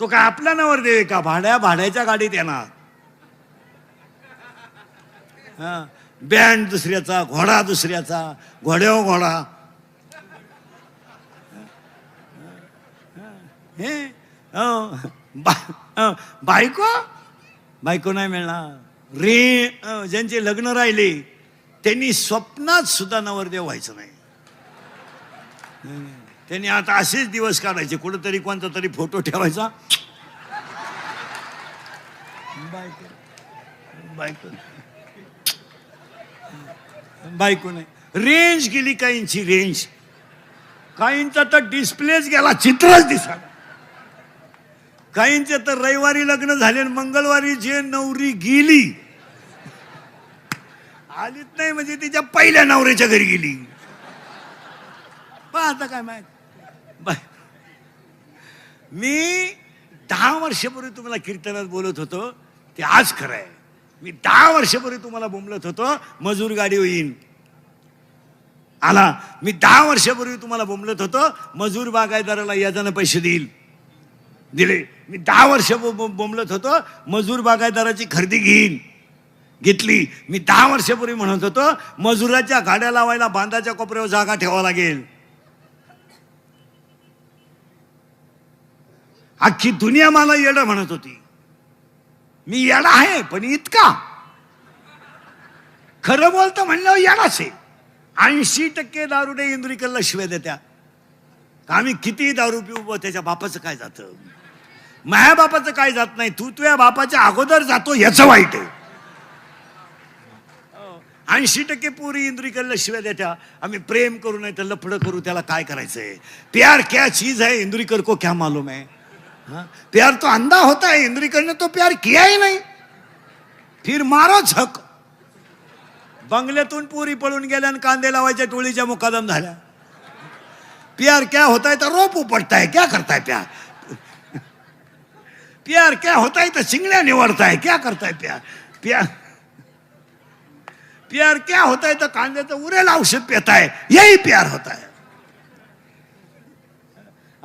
तो काय आपला नवर देव का? भाड्या भाड्याच्या गाडीत येणार. हा. बँड दुसऱ्याचा घोडा दुसऱ्याचा घोड्यावर घोडा. हे? हो, बा- बायको? बायको नाही मिळणार. रे ज्यांचे लग्न राहिले त्यांनी स्वप्नात सुद्धा नवरदेव व्हायचं नाही. त्यांनी आता असेच दिवस काढायचे. कुठंतरी कोणता तरी फोटो ठेवायचा. बायको. बायको. बायको नाही. रेंज गेली काहींची रेंज. काहींचा तर डिस्प्लेच गेला चित्रच दिसा काहींचे तर रविवारी लग्न झाले आणि मंगळवारी जे नवरी गेली आलीच नाही म्हणजे तिच्या पहिल्या नवऱ्याच्या घरी गेली. पण आता काय माहिती. मी दहा वर्षापूर्वी तुम्हाला कीर्तनात बोलत होतो ते आज खरं आहे. मी दहा वर्षापूर्वी तुम्हाला बोंबलत होतो मजूर गाडी होईन. आला मी दहा वर्षापूर्वी तुम्हाला बोंबलत होतो मजूर बागायदाराला याजानं पैसे देईल. दिले. मी दहा वर्ष बोंबलत होतो मजूर बागायदाराची खरेदी घेईन. घेतली. मी दहा वर्षापूर्वी म्हणत होतो मजुराच्या गाड्या लावायला बांधाच्या कोपऱ्यावर जागा ठेवावा लागेल. अख्खी दुनिया मला येडं म्हणत होती. मी येडा आहे पण इतका. खरं बोलतं म्हणल्यावर येडाच आहे. ऐंशी टक्के दारुडे इंद्रिकलला शिवाय देत्या. आम्ही किती दारू पिऊ त्याच्या बापाचं काय जातं? माझ्या बापाचं काय जात नाही तू तुझ्या बापाच्या अगोदर जातो याचं वाईट आहे. ऐंशी टक्के पुरी इंद्रिकलला शिवाय देत्या. आम्ही प्रेम करू नाही तर लफडं करू त्याला काय करायचंय? प्यार क्या चीज आहे इंद्रिकर को क्या मालूम आहे हाँ? प्यार तो अंधा होता है इंद्रिकर ने तो प्यार किया ही नहीं। फिर मारो झक। बंगल्यातून पुरी पळून गेल्या आणि कांदे लावायच्या टोळीच्या मुकादम झाल्या. प्यार क्या होता है तो रोप उपटता है क्या करता है प्यार? प्यार क्या होता है तो सिंगड़िया निवड़ता है क्या करता है प्यार? प्यार प्यार क्या होता है तो कांद्याचं उरेल औषध पेताय है यही प्यार होता है।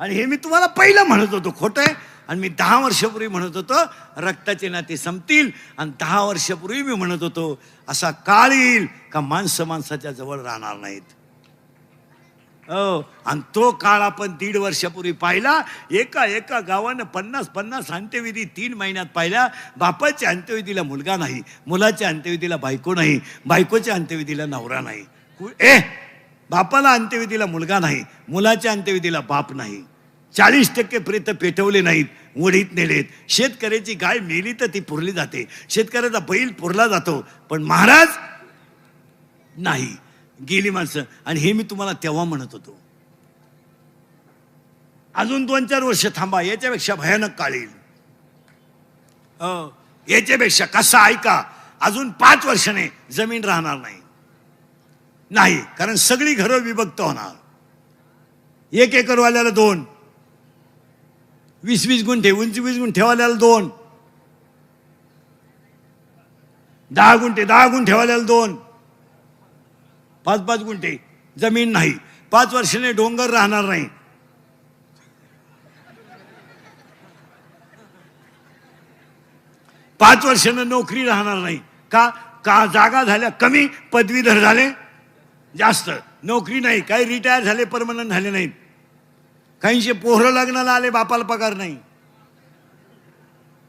आणि हे मी तुम्हाला पहिलं म्हणत होतो खोटं आहे? आणि मी दहा वर्षापूर्वी म्हणत होतो रक्ताचे नाते संपतील आणि दहा वर्षापूर्वी मी म्हणत होतो असा काळ येईल का माणसं माणसाच्या जवळ राहणार नाहीत. हो आणि तो काळ आपण दीड वर्षापूर्वी पाहिला एका एका गावानं पन्नास पन्नास अंत्यविधी तीन महिन्यात पाहिल्या. बापाच्या अंत्यविधीला मुलगा नाही मुलाच्या अंत्यविधीला बायको नाही बायकोच्या अंत्यविधीला नवरा नाही. ए बापाला अंत्यविधीला मुलगा नाही मुलाच्या अंत्यविधीला बाप नाही. चाळीस टक्के प्रेत पेटवले नाहीत ओढीत नेलेत. शेतकऱ्याची गाय मेली तर ती पुरली जाते. शेतकऱ्याचा बैल पुरला जातो पण महाराज नाही. गेली माणसं. आणि हे मी तुम्हाला तेव्हा म्हणत होतो. अजून दोन चार वर्ष थांबा याच्यापेक्षा भयानक काळील. हो, याच्यापेक्षा कसा ऐका अजून पाच वर्षाने जमीन राहणार नाही. नाही कारण सगळी घरं विभक्त होणार. एक एकरवाल्याला दोन. वीस वीस गुंठे उंच वीस गुंठेवाल्याला दोन. दहा गुंठे दहा गुंठेवाल्याला दोन. पाच पाच गुंठे. जमीन नाही. पाच वर्षाने डोंगर राहणार नाही. पाच वर्षानं नोकरी राहणार नाही. का? का जागा झाल्या कमी पदवीधर झाले जास्त. नोकरी नाही काही रिटायर झाले परमनंट झाले नाहीत. काहींचे पोहरं लग्नाला आले बापाला पगार नाही.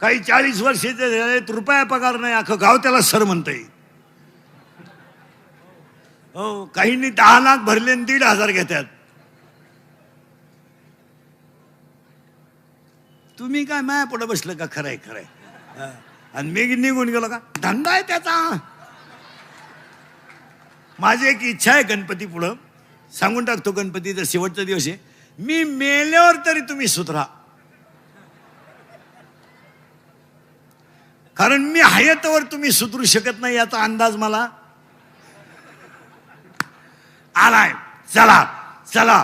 काही चाळीस वर्षाचे झाले रुपया पगार नाही अख्खं गाव त्याला सर म्हणतंय. हो काहींनी दहा लाख भरले आणि दीड हजार घेतात तुम्ही काय माया पुढे बसलं का खरंय खरंय? आणि मी निघून गेलो का? धंदा आहे त्याचा. माझी एक इच्छा आहे गणपती पुढं. सांगून टाकतो गणपतीचा शेवटचा दिवस आहे. मी मेल्यावर तरी तुम्ही सुधरा. कारण मी हयातवर तुम्ही सुधरू शकत नाही याचा अंदाज मला. आलाय. चला चला.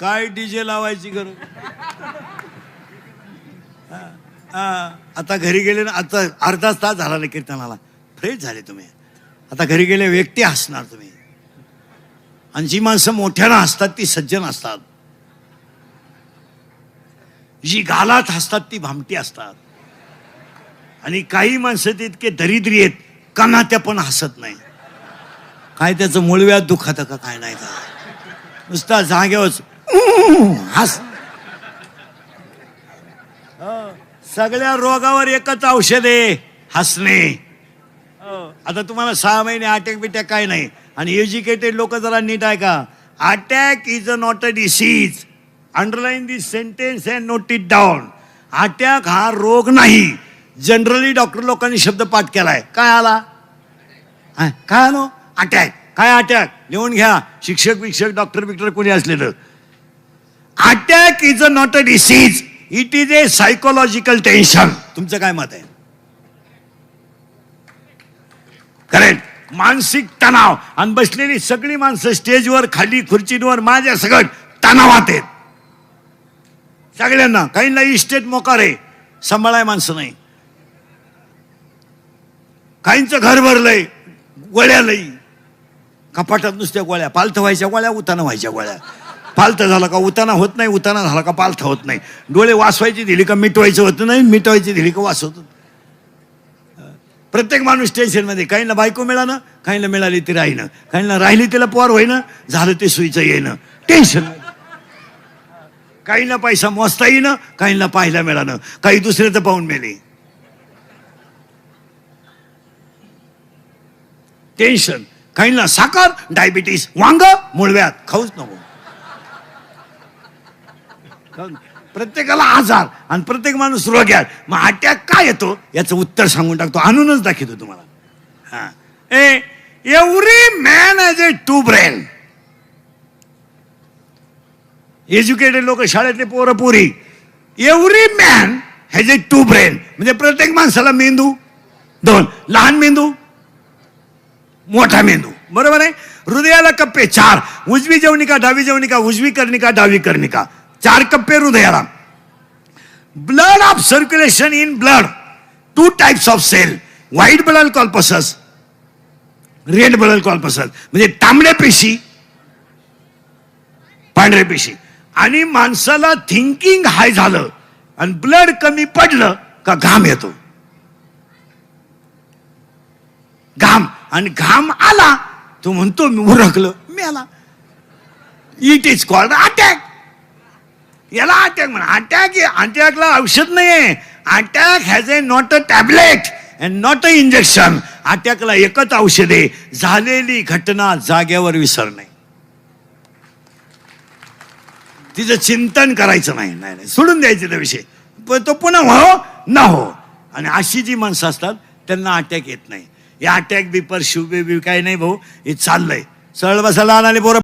काय डीजे लावायची गरज? आता घरी गेले ना आता अर्धा तास झाला ना कीर्तनाला. फ्रेश झाले तुम्ही. आता घरी गेले व्यक्ती हसणार तुम्ही. आणि जी माणसं मोठ्यानं हसतात ती सज्जन असतात. जी गालात हसतात ती भामटी असतात. आणि काही माणसं ते इतके दरिद्री आहेत कनात्या पण हसत नाही. काय त्याचं मुळव्यात दुखत का काय नाही का? नुसता जागेवरच हस हो, सगळ्या रोगावर एकच औषध आहे हसणे. हो, आता तुम्हाला सहा महिने अटॅक बिटॅक काय नाही. आणि एज्युकेटेड लोक जरा नीट आहे का attack is a not a disease underline this sentence and note it down attack हा रोग नाही. जनरली डॉक्टर लोकांनी शब्द पाठ केलाय. काय आला? काय आलो? अटॅक काय अटॅक लिहून घ्या. शिक्षक बिक्षक डॉक्टर बिक्टर कोणी असलेलं. Attack is a not a disease it is a psychological tension तुमचं काय मत आहे? करेक्ट मानसिक तणाव. आणि बसलेली सगळी माणसं स्टेजवर खाली खुर्चीवर माझ्या सगळं तणावात आहेत. सगळ्यांना काहींना इस्टेट मोकार आहे. सांभाळाय माणसं नाही. काहींचं घर भरलंय गोळ्या लई. कपाटात नुसत्या गोळ्या पालथं व्हायच्या गोळ्या उताना व्हायच्या गोळ्या. पालथं झालं का उताना होत नाही उताना झाला का पालथं होत नाही. डोळे वासवायची दिली का मिटवायचं होत नाही मिटवायची दिली का वाचवत प्रत्येक माणूस टेन्शनमध्ये काहींना बायको मिळालं काहींना मिळाली ती राहीनं काहींना राहिली तिला पोर होईनं झालं ते सुईचं येणं. टेन्शन. काहींना पैसा मोजता येईनं काहींना पाहायला मिळालं. काही दुसरे तर पाहून मेले. टेन्शन. काहींना साखर डायबिटीस वांग मुळव्यात खाऊच नको. प्रत्येकाला आजार आणि प्रत्येक माणूस रोग्यात. मग अटॅक काय येतो? याचं उत्तर सांगून टाकतो. आणूनच दाखवतो तुम्हाला. हा. A every man as a two brain educated लोक शाळेतले पोरं पोरी. Every man has a two brain म्हणजे प्रत्येक माणसाला मेंदू दोन लहान मेंदू मोठा मेंदू. बरोबर आहे? हृदयाला कप्पे चार. उजवी जेवणिका डावी जेवणिका उजवी कर्णिका डावी कर्णिका. चार कप्पे हृदयाला. Blood of circulation in blood two types of cell white blood corpuscles red blood corpuscles म्हणजे तांबड्या पेशी पांढऱ्या पेशी. आणि माणसाला थिंकिंग हाय झालं आणि ब्लड कमी पडलं का घाम येतो. घाम. आणि घाम आला तो म्हणतो मी उरकलं मी आला. इट इज कॉल्ड अटॅक याला अटॅक म्हणा. अटॅक अटॅकला औषध नाहीये. Attack has a not a tablet and not a injection अटॅकला एकच औषध. आहे झालेली घटना जाग्यावर विसरणे. तिचं चिंतन करायचं नाही. नाही नाही. सोडून द्यायचं त्या विषय. पण तो पुन्हा हो ना हो. आणि अशी जी माणसं असतात त्यांना अटॅक येत नाही. या अटॅक बिपर शिव बी काही नाही भाऊ. हे चाललंय. सरळ बसायला आणाले पोरं.